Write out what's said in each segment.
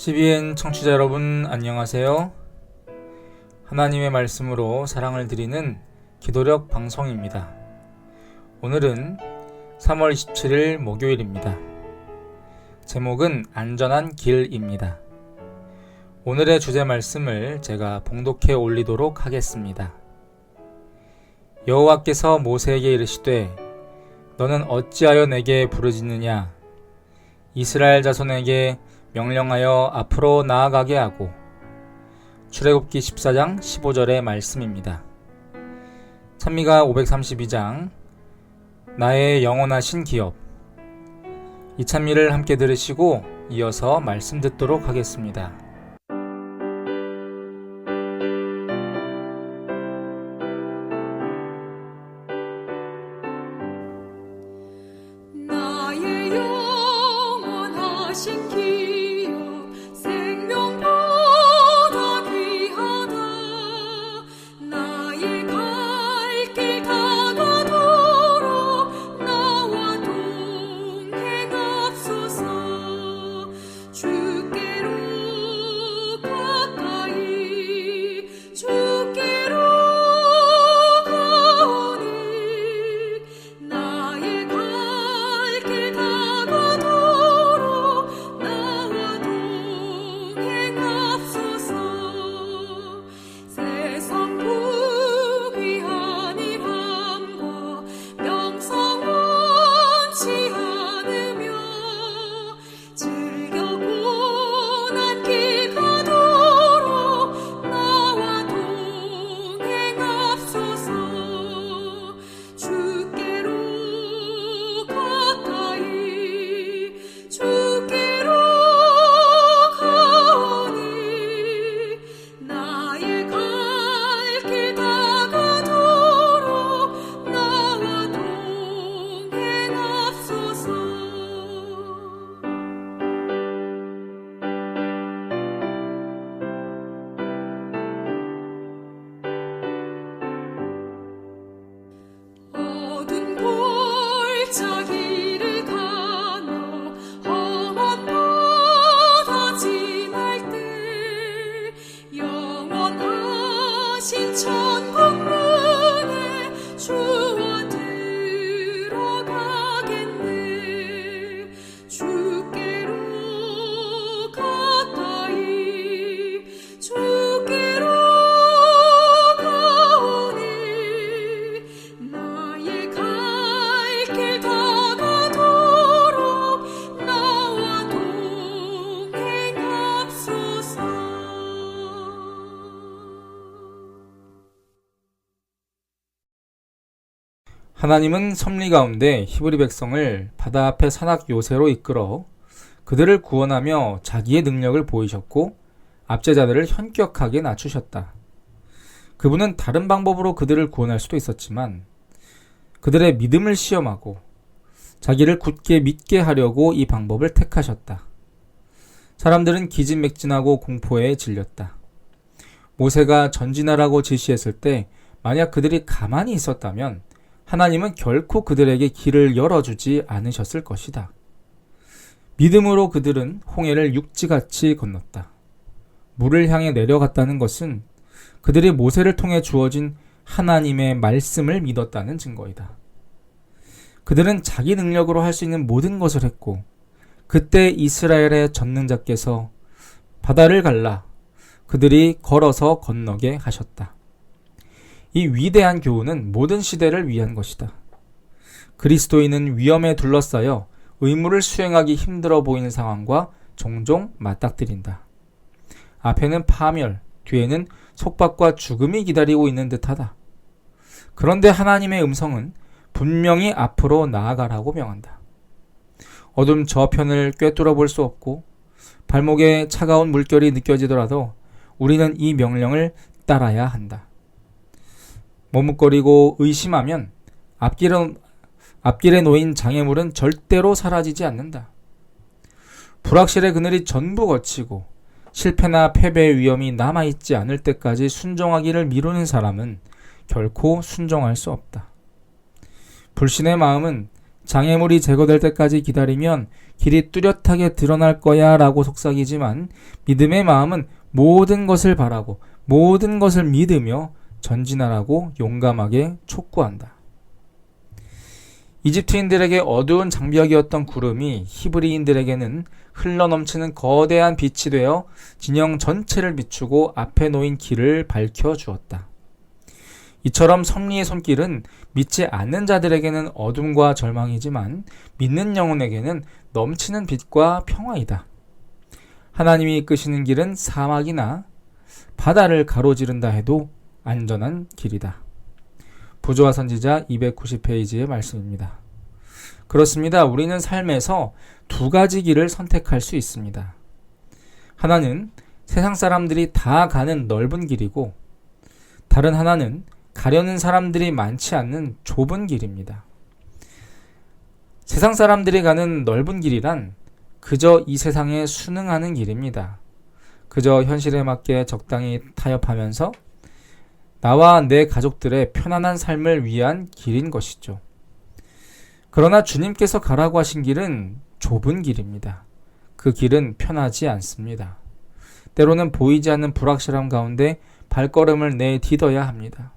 CBN 청취자 여러분 안녕하세요. 하나님의 말씀으로 사랑을 드리는 기도력 방송입니다. 오늘은 3월 27일 목요일입니다. 제목은 안전한 길입니다. 오늘의 주제 말씀을 제가 봉독해 올리도록 하겠습니다. 여호와께서 모세에게 이르시되 너는 어찌하여 내게 부르짖느냐 이스라엘 자손에게 명령하여 앞으로 나아가게 하고 출애굽기 14장 15절의 말씀입니다. 찬미가 532장 나의 영원하신 기업 이 찬미를 함께 들으시고 이어서 말씀 듣도록 하겠습니다. 영원 하나님은 섭리 가운데 히브리 백성을 바다 앞에 산악 요새로 이끌어 그들을 구원하며 자기의 능력을 보이셨고 압제자들을 현격하게 낮추셨다. 그분은 다른 방법으로 그들을 구원할 수도 있었지만 그들의 믿음을 시험하고 자기를 굳게 믿게 하려고 이 방법을 택하셨다. 사람들은 기진맥진하고 공포에 질렸다. 모세가 전진하라고 지시했을 때 만약 그들이 가만히 있었다면 하나님은 결코 그들에게 길을 열어주지 않으셨을 것이다. 믿음으로 그들은 홍해를 육지같이 건넜다. 물을 향해 내려갔다는 것은 그들이 모세를 통해 주어진 하나님의 말씀을 믿었다는 증거이다. 그들은 자기 능력으로 할 수 있는 모든 것을 했고, 그때 이스라엘의 전능자께서 바다를 갈라 그들이 걸어서 건너게 하셨다. 이 위대한 교훈은 모든 시대를 위한 것이다. 그리스도인은 위험에 둘러싸여 의무를 수행하기 힘들어 보이는 상황과 종종 맞닥뜨린다. 앞에는 파멸, 뒤에는 속박과 죽음이 기다리고 있는 듯하다. 그런데 하나님의 음성은 분명히 앞으로 나아가라고 명한다. 어둠 저편을 꿰뚫어 볼 수 없고 발목에 차가운 물결이 느껴지더라도 우리는 이 명령을 따라야 한다. 머뭇거리고 의심하면 앞길은, 앞길에 놓인 장애물은 절대로 사라지지 않는다. 불확실의 그늘이 전부 거치고 실패나 패배의 위험이 남아있지 않을 때까지 순종하기를 미루는 사람은 결코 순종할 수 없다. 불신의 마음은 장애물이 제거될 때까지 기다리면 길이 뚜렷하게 드러날 거야 라고 속삭이지만 믿음의 마음은 모든 것을 바라고 모든 것을 믿으며 전진하라고 용감하게 촉구한다. 이집트인들에게 어두운 장벽이었던 구름이 히브리인들에게는 흘러넘치는 거대한 빛이 되어 진영 전체를 비추고 앞에 놓인 길을 밝혀 주었다. 이처럼 섭리의 손길은 믿지 않는 자들에게는 어둠과 절망이지만 믿는 영혼에게는 넘치는 빛과 평화이다. 하나님이 이끄시는 길은 사막이나 바다를 가로지른다 해도 안전한 길이다. 부조화 선지자 290페이지의 말씀입니다. 그렇습니다. 우리는 삶에서 두 가지 길을 선택할 수 있습니다. 하나는 세상 사람들이 다 가는 넓은 길이고, 다른 하나는 가려는 사람들이 많지 않는 좁은 길입니다. 세상 사람들이 가는 넓은 길이란 그저 이 세상에 순응하는 길입니다. 그저 현실에 맞게 적당히 타협하면서 나와 내 가족들의 편안한 삶을 위한 길인 것이죠. 그러나 주님께서 가라고 하신 길은 좁은 길입니다. 그 길은 편하지 않습니다. 때로는 보이지 않는 불확실함 가운데 발걸음을 내딛어야 합니다.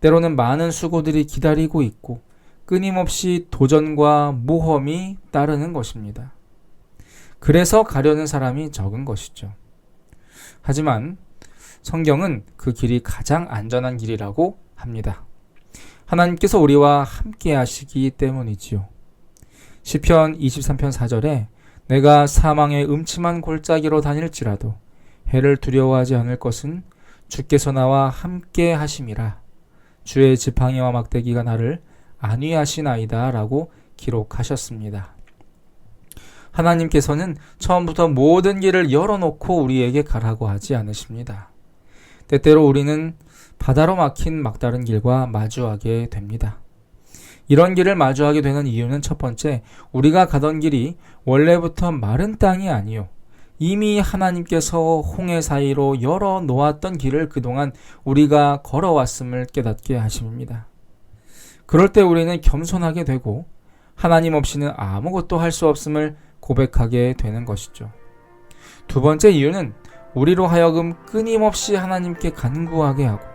때로는 많은 수고들이 기다리고 있고 끊임없이 도전과 모험이 따르는 것입니다. 그래서 가려는 사람이 적은 것이죠. 하지만 성경은 그 길이 가장 안전한 길이라고 합니다. 하나님께서 우리와 함께 하시기 때문이지요. 시편 23편 4절에 내가 사망의 음침한 골짜기로 다닐지라도 해를 두려워하지 않을 것은 주께서 나와 함께 하심이라. 주의 지팡이와 막대기가 나를 안위하시나이다 라고 기록하셨습니다. 하나님께서는 처음부터 모든 길을 열어놓고 우리에게 가라고 하지 않으십니다. 때때로 우리는 바다로 막힌 막다른 길과 마주하게 됩니다. 이런 길을 마주하게 되는 이유는 첫 번째, 우리가 가던 길이 원래부터 마른 땅이 아니요. 이미 하나님께서 홍해 사이로 열어 놓았던 길을 그동안 우리가 걸어왔음을 깨닫게 하심입니다. 그럴 때 우리는 겸손하게 되고 하나님 없이는 아무것도 할 수 없음을 고백하게 되는 것이죠. 두 번째 이유는 우리로 하여금 끊임없이 하나님께 간구하게 하고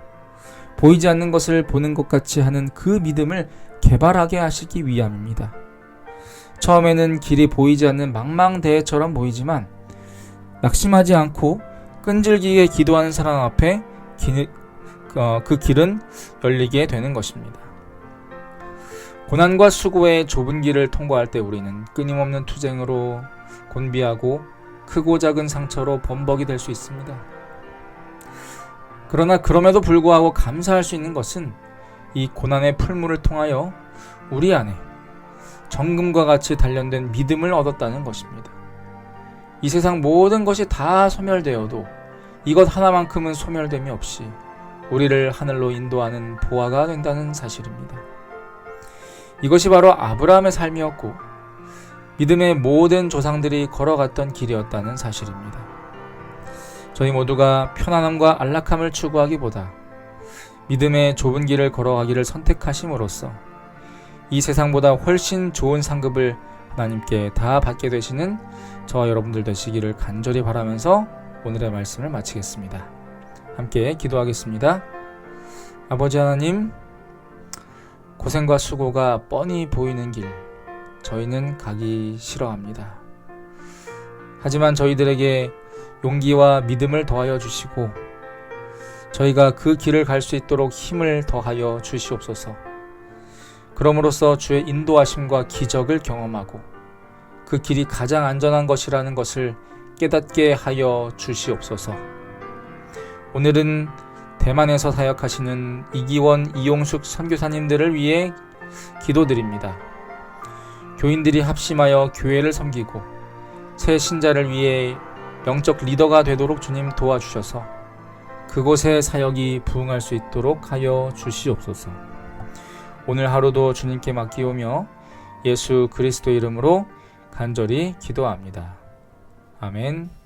보이지 않는 것을 보는 것 같이 하는 그 믿음을 개발하게 하시기 위함입니다. 처음에는 길이 보이지 않는 망망대해처럼 보이지만 낙심하지 않고 끈질기게 기도하는 사람 앞에 기, 어, 그 길은 열리게 되는 것입니다. 고난과 수고의 좁은 길을 통과할 때 우리는 끊임없는 투쟁으로 곤비하고 크고 작은 상처로 범벅이 될 수 있습니다. 그러나 그럼에도 불구하고 감사할 수 있는 것은 이 고난의 풀물을 통하여 우리 안에 정금과 같이 단련된 믿음을 얻었다는 것입니다. 이 세상 모든 것이 다 소멸되어도 이것 하나만큼은 소멸됨이 없이 우리를 하늘로 인도하는 보화가 된다는 사실입니다. 이것이 바로 아브라함의 삶이었고 믿음의 모든 조상들이 걸어갔던 길이었다는 사실입니다. 저희 모두가 편안함과 안락함을 추구하기보다 믿음의 좁은 길을 걸어가기를 선택하심으로써 이 세상보다 훨씬 좋은 상급을 하나님께 다 받게 되시는 저와 여러분들 되시기를 간절히 바라면서 오늘의 말씀을 마치겠습니다. 함께 기도하겠습니다. 아버지 하나님, 고생과 수고가 뻔히 보이는 길, 저희는 가기 싫어합니다. 하지만 저희들에게 용기와 믿음을 더하여 주시고, 저희가 그 길을 갈 수 있도록 힘을 더하여 주시옵소서. 그럼으로써 주의 인도하심과 기적을 경험하고, 그 길이 가장 안전한 것이라는 것을 깨닫게 하여 주시옵소서. 오늘은 대만에서 사역하시는 이기원, 이용숙 선교사님들을 위해 기도드립니다. 교인들이 합심하여 교회를 섬기고 새 신자를 위해 영적 리더가 되도록 주님 도와주셔서 그곳의 사역이 부응할 수 있도록 하여 주시옵소서. 오늘 하루도 주님께 맡기오며 예수 그리스도 이름으로 간절히 기도합니다. 아멘.